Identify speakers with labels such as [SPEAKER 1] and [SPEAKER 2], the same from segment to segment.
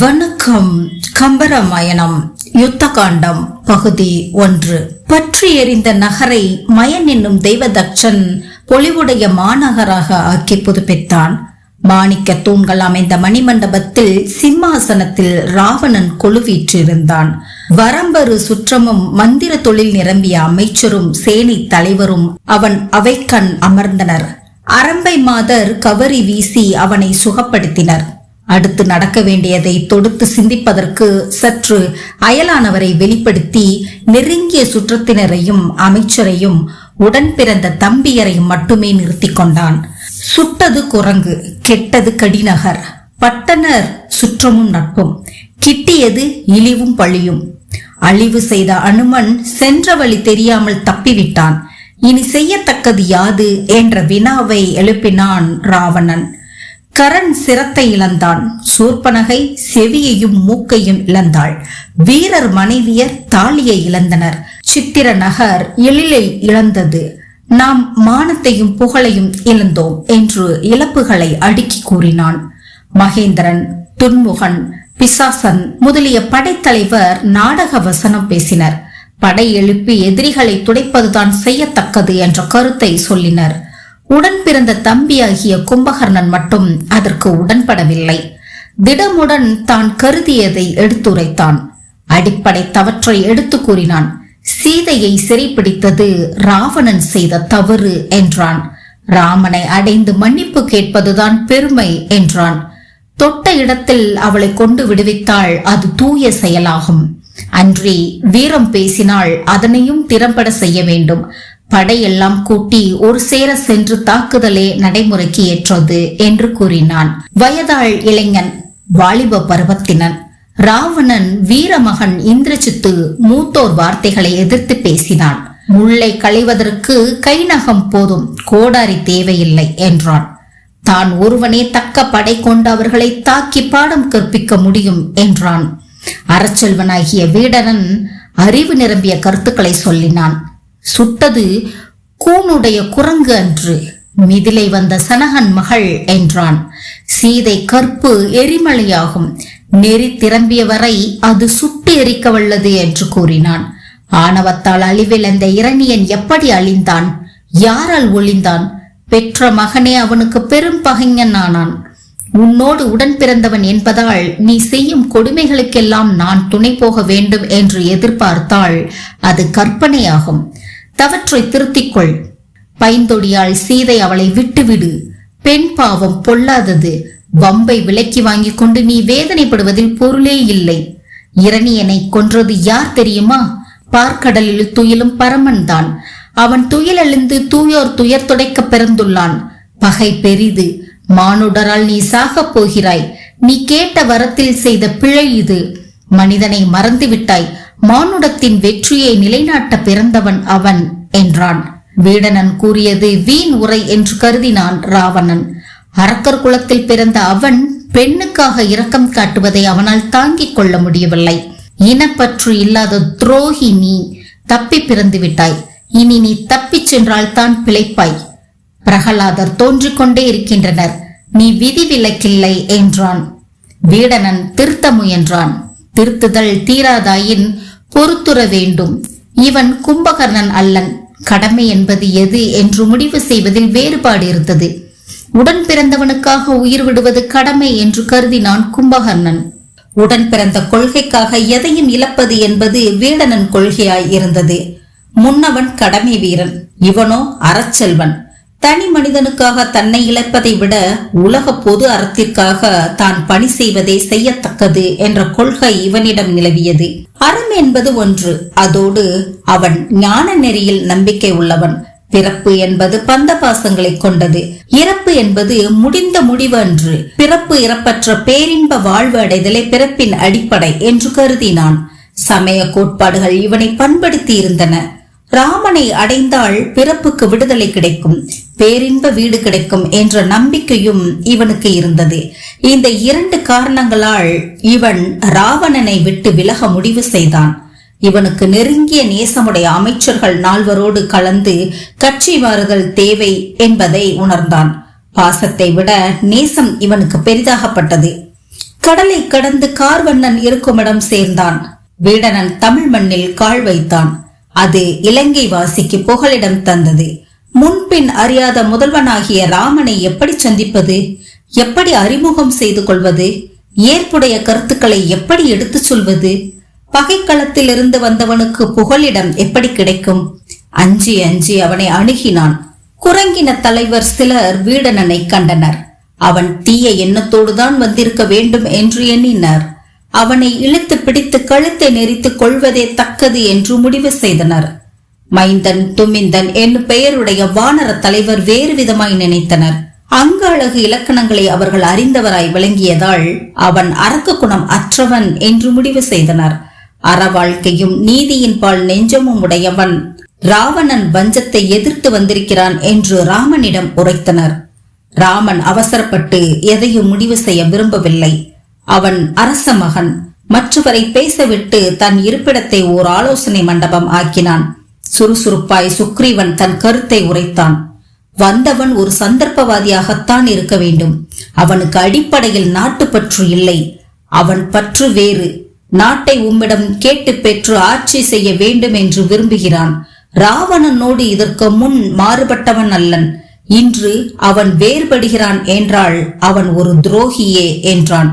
[SPEAKER 1] வணக்கம் கம்பராமாயணம் யுத்த காண்டம் பகுதி ஒன்று. பற்றி எறிந்த நகரை மயன் என்னும் தெய்வதக்ஷன் பொலிவுடைய மாநகராக ஆக்கி புதுப்பித்தான். மாணிக்க தூண்கள் அமைந்த மணிமண்டபத்தில் சிம்மாசனத்தில் ராவணன் கொலுவீற்றிருந்தான் வரம்பரு சுற்றமும் மந்திர தொழில் நிரம்பிய அமைச்சரும் சேனை தலைவரும் அவன் அவைக்கண் அமர்ந்தனர். அரம்பை மாதர் கவரி வீசி அவனை சுகப்படுத்தினர். அடுத்து நடக்க வேண்டியதை தொடுத்து சிந்திப்பதற்கு சற்று அயலானவரை வெளிப்படுத்தி நெருங்கிய சுற்றத்தினரையும் அமைச்சரையும் உடன் பிறந்த தம்பியரையும் மட்டுமே நிறுத்தி கொண்டான். சுட்டது குரங்கு கெட்டது கடிநகர். பட்டனர் சுற்றமும் நட்பும் கிட்டியது இழிவும் பழியும். அழிவு செய்த அனுமன் சென்ற வழி தெரியாமல் தப்பிவிட்டான். இனி செய்யத்தக்கது யாது? என்ற வினாவை எழுப்பினான் ராவணன். கரண் சிரத்தை இழந்தான். சூர்பனகை செவியையும் மூக்கையும் இழந்தாள். வீரர் மனைவியர் தாலியை இழந்தனர். சித்திர நகர் எழிலை இழந்தது. நாம் மானத்தையும் புகழையும் இழந்தோம் என்று இழப்புகளை அடுக்கி கூறினான். மகேந்திரன் துன்முகன் பிசாசன் முதலிய படைத்தலைவர் நாடக வசனம் பேசினர். படை எழுப்பி எதிரிகளை துடைப்பதுதான் செய்யத்தக்கது என்ற கருத்தை சொல்லினர். உடன் பிறந்த தம்பியாகிய கும்பகர்ணன் மட்டும் அதற்கு உடன்படவில்லை. திடமுடன் தான் கருதியதை எடுத்துரைத்தான். அடிப்படை தவற்றை எடுத்து கூறினான். சீதையை சிறைப்பிடித்தது ராவணன் செய்த தவறு என்றான். ராமனை அடைந்து மன்னிப்பு கேட்பதுதான் பெருமை என்றான். தொட்ட இடத்தில் அவளை கொண்டு விடுவித்தால் அது தூய செயலாகும். அன்றி வீரம் பேசினால் அதனையும் திறம்பட செய்ய வேண்டும். படையெல்லாம் கூட்டி ஒரு சேர சென்று தாக்குதலே நடைமுறைக்கு ஏற்றது என்று கூறினான். வயதாள் இளைஞன் வாலிப பருவத்தினன். ராவணன் வீரமகன் இந்திரஜித்து மூத்தோர் வார்த்தைகளை எதிர்த்து பேசினான். முல்லை களைவதற்கு கைநகம் போதும் கோடாரி தேவையில்லை என்றான். தான் ஒருவனே தக்க படை கொண்டு அவர்களை தாக்கி பாடம் கற்பிக்க முடியும் என்றான். அறச்செல்வனாகிய வீடனன் அறிவு நிரம்பிய கருத்துக்களை சொல்லினான். சுட்டது கூனுடைய குரங்கு அன்று. மிதிலை வந்த சனகன் மகள் என்றான். சீதை கற்பு எரிமலையாகும். நெறி திரம்பிய வரை அது சுட்டு எரிக்க வல்லது என்று கூறினான். ஆணவத்தால் அழிவிழந்த இரணியன் எப்படி அழிந்தான்? யாரால் ஒளிந்தான் பெற்ற மகனே அவனுக்கு பெரும் பகைஞன் ஆனான் உன்னோடு உடன் பிறந்தவன் என்பதால் நீ செய்யும் கொடுமைகளுக்கெல்லாம் நான் துணை போக வேண்டும் என்று எதிர்பார்த்தால் அது கற்பனையாகும். தவற்றை திருத்திக்கொள். பைந்தொடியால் சீதை அவளை விட்டுவிடு. பெண் பாவம் பொல்லாதது. வம்பை விலக்கி வாங்கி கொண்டு நீ வேதனைப்படுவதில் பொருளே இல்லை. இரணியனை கொன்றது யார் தெரியுமா? பார்க்கடலில் துயிலும் பரமன் தான். அவன் துயிலெழுந்து தூயோர் துயர் துடைக்க பிறந்துள்ளான். பகை பெரிது. மானுடரால் நீ சாகப் போகிறாய். நீ கேட்ட வரத்தில் செய்த பிழை இது. மனிதனை மறந்து விட்டாய் மானுடத்தின் வெற்றியை நிலைநாட்ட பிறந்தவன் அவன் என்றான். வீடனன் கூறியது வீண் உரை என்று கருதினான் ராவணன். அரக்கர் குலத்தில் பிறந்த அவன் பெண்ணுக்காக இரக்கம் காட்டுவதை அவனால் தாங்கிக் கொள்ள முடியவில்லை. இனப்பற்று இல்லாத துரோகி நீ தப்பி பிறந்து விட்டாய். இனி நீ தப்பிச் சென்றால் தான் பிழைப்பாய். பிரகலாதர் தோன்றிக் கொண்டே இருக்கின்றனர். நீ விதி விலக்கில்லை என்றான். வீடனன் திருத்த முயன்றான். திருத்துதல் தீராதாயின் பொறுத்துற வேண்டும். இவன் கும்பகர்ணன் அல்லன். கடமை என்பது எது என்று முடிவு செய்வதில் வேறுபாடு இருந்தது. உடன் பிறந்தவனுக்காக உயிர் விடுவது கடமை என்று கருதினான் கும்பகர்ணன். உடன் பிறந்த கொள்கைக்காக எதையும் இழப்பது என்பது வீடனன் கொள்கையாய் இருந்தது. முன்னவன் கடமை வீரன். இவனோ அறச்செல்வன். தனி மனிதனுக்காக தன்னை இழப்பதை விட உலக பொது அறத்திற்காக தான் பணி செய்வதே செய்யத்தக்கது என்ற கொள்கை இவனிடம் நிலவியது. அறம் என்பது ஒன்று அதோடு அவன் ஞான நெறியில் நம்பிக்கை உள்ளவன். பிறப்பு என்பது பந்த பாசங்களை கொண்டது. இறப்பு என்பது முடிந்த முடிவு அன்று. பிறப்பு இறப்பற்ற பேரின்ப வாழ்வு அடைதலே பிறப்பின் அடிப்படை என்று கருதினான். சமய கோட்பாடுகள் இவனை பண்படுத்தி இருந்தன ராமனை அடைந்தால் பிறப்புக்கு விடுதலை கிடைக்கும். பேரின்ப வீடு கிடைக்கும் என்ற நம்பிக்கையும் இவனுக்கு இருந்தது. இந்த இரண்டு காரணங்களால் இவன் ராவணனை விட்டு விலக முடிவு செய்தான். இவனுக்கு நெருங்கிய நேசமுடைய அமைச்சர்கள் நால்வரோடு கலந்து கட்சி மாறுதல் தேவை என்பதை உணர்ந்தான். பாசத்தை விட நேசம் இவனுக்கு பெரிதாகப்பட்டது. கடலை கடந்து கார்வண்ணன் இருக்குமிடம் சேர்ந்தான். வீடனன் தமிழ் மண்ணில் கால் வைத்தான். அது இலங்கை வாசிக்கு புகலிடம் தந்தது. முன்பின் அறியாத முதல்வனாகிய ராமனை எப்படி சந்திப்பது? எப்படி அறிமுகம் செய்து கொள்வது? ஏற்புடைய கருத்துக்களை எப்படி எடுத்துச் சொல்வது? பகைக்களத்திலிருந்து வந்தவனுக்கு புகலிடம் எப்படி கிடைக்கும்? அஞ்சி அஞ்சி அவனை அணுகினான். குரங்கின தலைவர் சிலர் வீடனனை கண்டனர். அவன் தீய எண்ணத்தோடுதான் வந்திருக்க வேண்டும் என்று எண்ணினர். அவனை இழுத்து பிடித்து கழுத்தை நெறித்து கொள்வதே தக்கது என்று முடிவு செய்தனர். மைந்தன் துமிந்தன் என்னும் பெயருடைய வானர தலைவர் வேறு விதமாய் நினைத்தனர். அங்க அழகு இலக்கணங்களை அவர்கள் அறிந்தவராய் விளங்கியதால் அவன் அரக்க குணம் அற்றவன் என்று முடிவு செய்தனர். அற வாழ்க்கையும் நீதியின் பால் நெஞ்சமும் உடையவன். ராவணன் வஞ்சத்தை எதிர்த்து வந்திருக்கிறான் என்று ராமனிடம் உரைத்தனர். ராமன் அவசரப்பட்டு எதையும் முடிவு செய்ய விரும்பவில்லை. அவன் அரச மகன். மற்றவரை பேசவிட்டு தன் இருப்பிடத்தை ஓர் ஆலோசனை மண்டபம் ஆக்கினான். சுறுசுறுப்பாய் சுக்ரீவன் தன் கருத்தை உரைத்தான். வந்தவன் ஒரு சந்தர்ப்பவாதியாகத்தான் இருக்க வேண்டும். அவனுக்கு அடிப்படையில் நாட்டுப்பற்று இல்லை. அவன் பற்று வேறு. நாட்டை உம்மிடம் கேட்டு பெற்று ஆட்சி செய்ய வேண்டும் என்று விரும்புகிறான். ராவணனோடு இதற்கு முன் மாறுபட்டவன் அல்லன். இன்று அவன் வேறுபடுகிறான் என்றால் அவன் ஒரு துரோகியே என்றான்.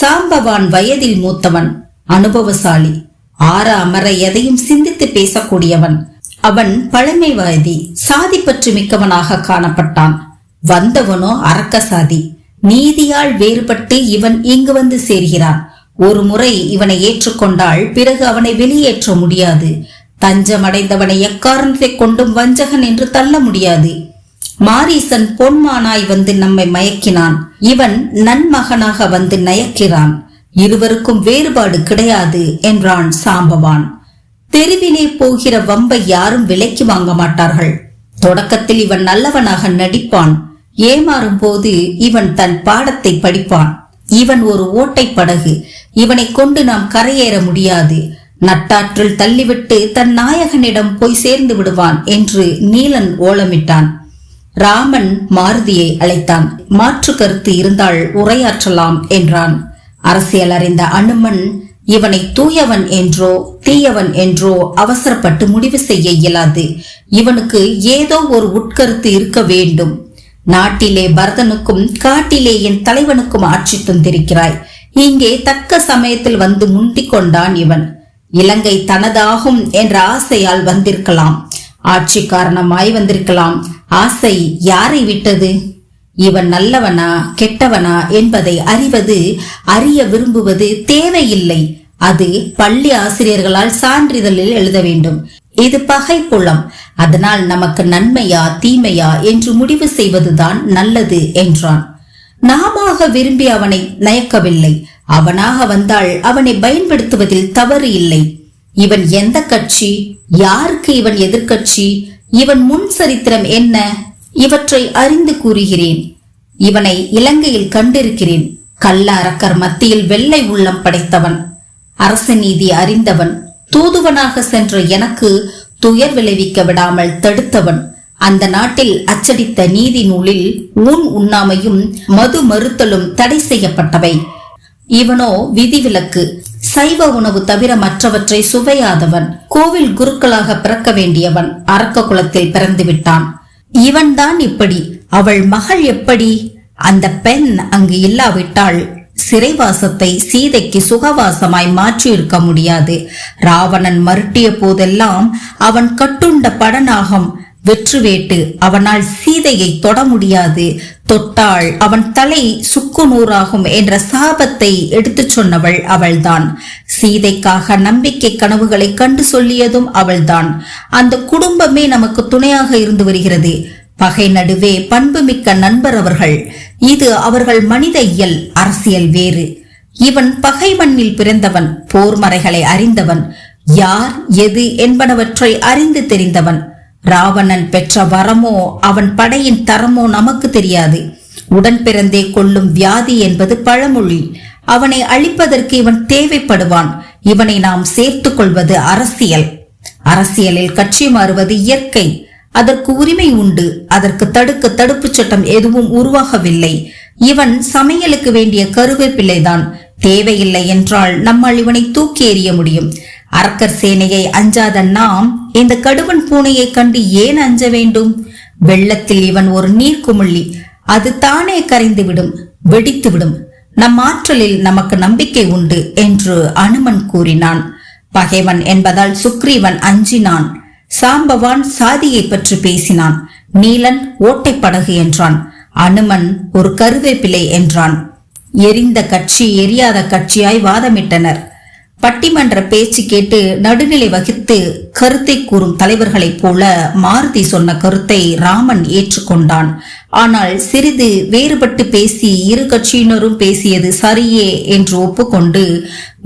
[SPEAKER 1] சாம்பவான் வயதில் மூத்தவன் அனுபவசாலி. ஆற அமர எதையும் சிந்தித்து பேசக்கூடியவன். அவன் பழமைவாதி சாதி பற்று மிக்கவனாக காணப்பட்டான். வந்தவனோ அரக்க சாதி நீதியால் வேறுபட்டு இவன் இங்கு வந்து சேர்கிறான். ஒரு முறை இவனை ஏற்றுக்கொண்டால் பிறகு அவனை வெளியேற்ற முடியாது. தஞ்சமடைந்தவனை எக்காரணத்தை கொண்டும் வஞ்சகன் என்று தள்ள முடியாது. மாரீசன் பொன்மானாய் வந்து நம்மை மயக்கினான். இவன் நன்மகனாக வந்து நயக்கிறான். இருவருக்கும் வேறுபாடு கிடையாது என்றான் சாம்பவான். தெருவிலே போகிற வம்பை யாரும் விலைக்கு வாங்க மாட்டார்கள். தொடக்கத்தில் இவன் நல்லவனாக நடிப்பான். ஏமாறும் போது இவன் தன் பாடத்தை படிப்பான். இவன் ஒரு ஓட்டை படகு. இவனை கொண்டு நாம் கரையேற முடியாது. நட்டாற்றில் தள்ளிவிட்டு தன் நாயகனிடம் போய் சேர்ந்து விடுவான் என்று நீலன் ஓலமிட்டான். ராமன் மாருதியை அழைத்தான். மாற்று கருத்து இருந்தால் உரையாற்றலாம் என்றான். அரசியல் அறிந்த அனுமன் இவனை தூயவன் என்றோ தீயவன் என்றோ அவசரப்பட்டு முடிவு செய்ய இயலாது. இவனுக்கு ஏதோ ஒரு உட்கருத்து இருக்க வேண்டும். நாட்டிலே பரதனுக்கும் காட்டிலே என் தலைவனுக்கும் ஆட்சி தந்திருக்கிறாய். இங்கே தக்க சமயத்தில் வந்து முந்திக் கொண்டான் இவன். இலங்கை தனதாகும் என்ற ஆசையால் வந்திருக்கலாம். ஆட்சி காரணமாய் வந்திருக்கலாம். ஆசை யாரை விட்டது? இவன் நல்லவனா கெட்டவனா என்பதை அறிவது அறிய விரும்புவது தேவையில்லை. அது பள்ளி ஆசிரியர்களால் சான்றிதழில் எழுத வேண்டும். இது பகை புலம் அதனால் நமக்கு நன்மையா தீமையா என்று முடிவு செய்வதுதான் நல்லது என்றான். நாமாக விரும்பி அவனை நயக்கவில்லை. அவனாக வந்தால் அவனை பயன்படுத்துவதில் தவறு இல்லை. இவன் எந்த கட்சி? யாருக்கு இவன் எதிர்க்கட்சி? இவன் முன் சரித்திரம் என்ன? இவற்றை அறிந்து கூறுகிறேன். இவனை இலங்கையில் கண்டிருக்கிறேன். கள்ள அரக்கர் மத்தியில் வெள்ளை உள்ளம் படைத்தவன். அரச நீதி அறிந்தவன் தூதுவனாக சென்ற எனக்கு துயர் விளைவிக்க விடாமல் தடுத்தவன். அந்த நாட்டில் அச்சடித்த நீதி நூலில் ஊன் உண்ணாமையும் மது மறுத்தலும் தடை செய்யப்பட்டவை. இவனோ விதிவிலக்கு சைவ உணவு தவிர மற்றவற்றை சுவையாதவன் கோவில் குருக்களாக பிறக்க வேண்டியவன் அரக்க குலத்தில் பிறந்து விட்டான் இவன்தான் இப்படி அவள் மகள் எப்படி? அந்த பெண் அங்கு இல்லாவிட்டால் சிறைவாசத்தை சீதைக்கு சுகவாசமாய் மாற்றி இருக்க முடியாது. ராவணன் மருட்டிய போதெல்லாம் அவன் கட்டுண்ட படனாகம் வெற்றுவேட்டு. அவனால் சீதையை தொட முடியாது. தொட்டாள் அவன் தலை சுக்கு நூறாகும் என்ற சாபத்தை எடுத்துச் சொன்னவள் அவள்தான். சீதைக்காக நம்பிக்கை கனவுகளை கண்டு சொல்லியதும் அவள்தான். அந்த குடும்பமே நமக்கு துணையாக இருந்து வருகிறது. பகை நடுவே பண்புமிக்க நண்பர் அவர்கள். இது அவர்கள் மனித இயல் அரசியல் வேறு. இவன் பகை மண்ணில் பிறந்தவன் போர் மறைகளை அறிந்தவன். யார் எது என்பனவற்றை அறிந்து தெரிந்தவன். ராவணன் பெற்ற வரமோ அவன் படையின் தரமோ நமக்கு தெரியாது. உடன் பிறந்தே கொள்ளும் வியாதி என்பது பழமொழி. அவனை அழிப்பதற்கு இவன் தேவைப்படுவான். இவனை நாம் சேர்த்துக் கொள்வது அரசியல். அரசியலில் கட்சி மாறுவது இயற்கை. அதற்கு உரிமை உண்டு. அதற்கு தடுக்க தடுப்புச் சட்டம் எதுவும் உருவாகவில்லை. இவன் சமையலுக்கு வேண்டிய கருவேப்பிள்ளைதான் தேவையில்லை என்றால் நம்மால் இவனை தூக்கி எறிய முடியும். அரக்கர் சேனையை அஞ்சாத நாம் இந்த கடுவன் பூனையை கண்டு ஏன் அஞ்ச வேண்டும்? வெள்ளத்தில் இவன் ஒரு நீர்க்குமிழி. அது தானே கரைந்துவிடும் வெடித்துவிடும். நம் ஆற்றலில் நமக்கு நம்பிக்கை உண்டு என்று அனுமன் கூறினான். பகைவன் என்பதால் சுக்ரீவன் அஞ்சினான். சாம்பவான் சாதியை பற்றி பேசினான். நீலன் ஓட்டைப்படகு என்றான். அனுமன் ஒரு கருவேப்பிலை என்றான். எரிந்த கட்சி எரியாத கட்சியாய் வாதமிட்டனர். பட்டிமன்ற பேச்சு கேட்டு நடுநிலை வகித்து கருத்தை கூறும் தலைவர்களைப் போல மாருதி சொன்ன கருத்தை ராமன் ஏற்றுக்கொண்டான். ஆனால் சிறிது வேறுபட்டு பேசி இரு கட்சியினரும் பேசியது சரியே என்று ஒப்புக்கொண்டு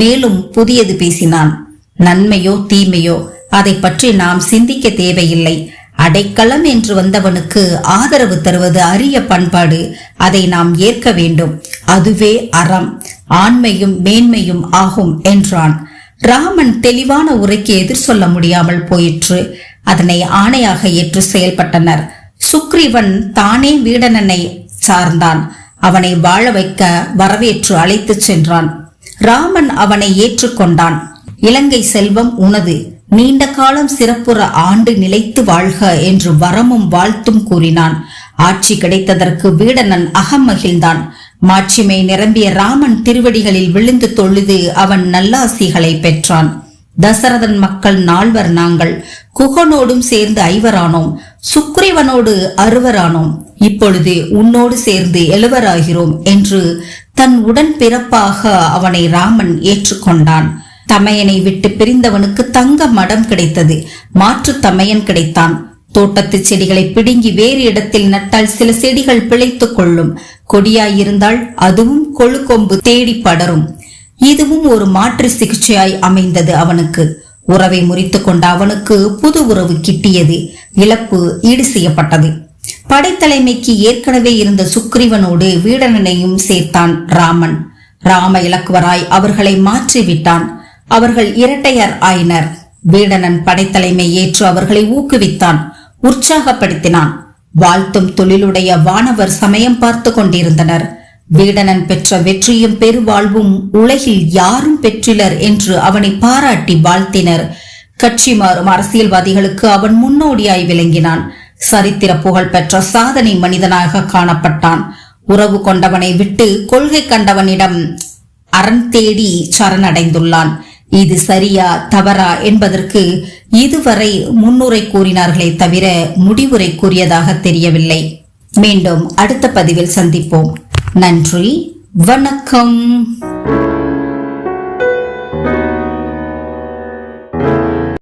[SPEAKER 1] மேலும் புதியது பேசினான். நன்மையோ தீமையோ அதை பற்றி நாம் சிந்திக்க தேவையில்லை. அடைக்கலம் என்று வந்தவனுக்கு ஆதரவு தருவது அரிய பண்பாடு. அதை நாம் ஏற்க வேண்டும். அதுவே அறம். ஆண்மையும் மேன்மையும் ஆகும் என்றான். ராமன் தெளிவான உரைக்கு எதிர் சொல்ல முடியாமல் போயிற்று. அதனை ஆணையாக ஏற்று செயல்பட்டனர். சுக்ரீவன் தானே வீடனனை சார்ந்தான். அவனை வாழ வைக்க வரவேற்று அழைத்துச் சென்றான். ராமன் அவனை ஏற்றுக்கொண்டான். இலங்கை செல்வம் உனது. நீண்ட காலம் சிறப்புற ஆண்டு நிலைத்து வாழ்க என்று வரமும் வாழ்த்தும் கூறினான். ஆட்சி கிடைத்ததற்கு வீடனன் அகம் மகிழ்ந்தான் மாட்சிமை நிரம்பிய ராமன் திருவடிகளில் விழுந்து தொழுது அவன் நல்லாசிகளை பெற்றான். தசரதன் மக்கள் நால்வர் நாங்கள். குகனோடும் சேர்ந்து ஐவரானோம். சுக்ரீவனோடு அறுவரானோம். இப்பொழுது உன்னோடு சேர்ந்து எழுவராகிறோம் என்று தன் உடன் பிறப்பாக அவனை ராமன் ஏற்றுக்கொண்டான். தமையனை விட்டு பிரிந்தவனுக்கு தங்க மடம் கிடைத்தது. மாற்று தமையன் கிடைத்தான். தோட்டத்து செடிகளை பிடுங்கி வேறு இடத்தில் நட்டால் சில செடிகள் பிழைத்துக் கொள்ளும். கொடியாயிருந்தால் அதுவும் கொழுக்கொம்பு தேடி படரும். இதுவும் ஒரு மாற்று சிகிச்சையாய் அமைந்தது அவனுக்கு. உறவை முறித்து கொண்ட அவனுக்கு புது உறவு கிட்டியது. இழப்பு ஈடு செய்யப்பட்டது. படைத்தலைமைக்கு ஏற்கனவே இருந்த சுக்ரீவனோடு வீடனனையும் சேர்த்தான் ராமன். ராம இலக்குவராய் அவர்களை மாற்றிவிட்டான். அவர்கள் இரட்டையர் ஆயினர். வீடனன் படைத்தலைமை ஏற்று அவர்களை ஊக்குவித்தான். உற்சாகப்படுத்தினான். வாழ்த்தும் தொழிலுடைய வானவர் சமயம் பார்த்து கொண்டிருந்தனர். வீடனன் பெற்ற வெற்றியும் பெருவாழ்வும் உலகில் யாரும் பெற்றிலர் என்று அவனை பாராட்டி வாழ்த்தினர். கட்சி மாறும் அரசியல்வாதிகளுக்கு அவன் முன்னோடியாய் விளங்கினான். சரித்திர புகழ் பெற்ற சாதனை மனிதனாக காணப்பட்டான். உறவு கொண்டவனை விட்டு கொள்கை கண்டவனிடம் அரண் தேடி சரணடைந்துள்ளான். இது சரியா தவறா என்பதற்கு இதுவரை முன்னுரை கூறினார்களே தவிர முடிவுரை கூறியதாக தெரியவில்லை. மீண்டும் அடுத்த பதிவில் சந்திப்போம். நன்றி வணக்கம்.